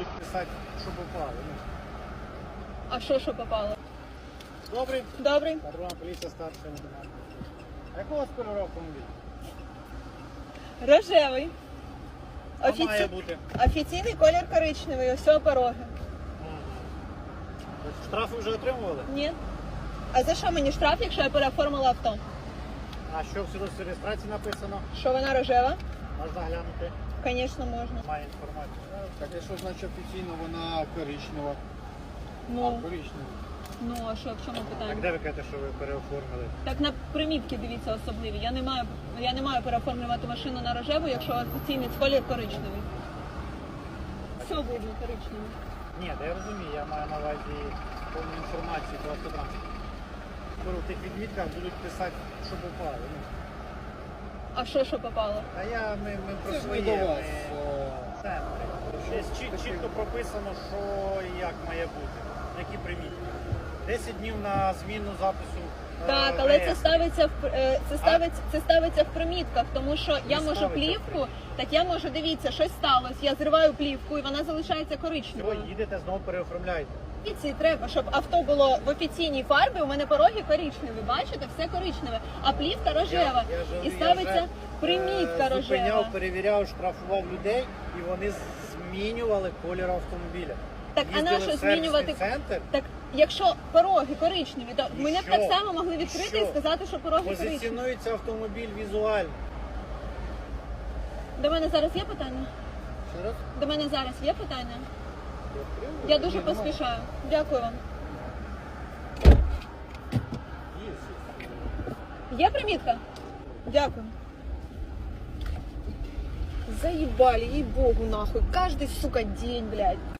будуть писати, що попало. Ну. А що, що попало? Добрий. Добрий. Патрульна поліція старша лейтенант. А якого у вас кольору автомобіль? Рожевий. А Офіці- має бути. Офіційний колір коричневий, ось цього пороги. Тобто Штрафи вже отримували? Ні. А за що мені штраф, якщо я переоформила авто? А що в свідоцтві реєстрації написано? Що вона рожева? Можна глянути. Звісно, можна. Має інформацію. Так, а що значить офіційно вона коричнева? Ну, А, коричнева. ну а що, в чому Так питання? де ви кажете, що ви переоформили? Так на примітки дивіться особливі. Я не маю, я не маю переоформлювати машину на рожеву, якщо офіційний колір коричневий. Все видно коричневий. Ні, та я розумію, я маю на увазі повну інформацію про автотранспорт. Скоро в тих відмітках будуть писати, що попало. Ну. А що, що попало? А я ми, ми про Це ж не своє. до Ми... вас. Десь чіт- чітко прописано, що і як має бути, які примітки. 10 днів на зміну запису. е, Так, але це реєстру. ставиться в пр- е, це ставиться, це ставиться в примітках, тому що я можу в плівку, так я можу дивіться, щось сталося. Я зриваю плівку і вона залишається Всього коричневою. їдете, знову переоформляєте. І ці треба, щоб авто було в офіційній фарбі. У мене пороги коричневі. Бачите, все коричневе, а плівка рожева. Я- я ж- і я ставиться вже, примітка е, рожева. Зупиняв, перевіряв, штрафував людей, і вони змінювали колір автомобіля. Так, а Їздили на що в сервісний змінювати? центр, Так, якщо пороги коричневі, то І мене б що? так само могли відкрити і що? сказати, що пороги коричневі. позиціонується автомобіль візуально. До мене зараз є питання? Ще раз? До мене зараз є питання? відкрили? Я дуже Ні, нема. поспішаю. Дякую вам. Є, є. Є примітка? Дякую. Заебали, ей-богу, нахуй. Каждый, сука, день, блядь.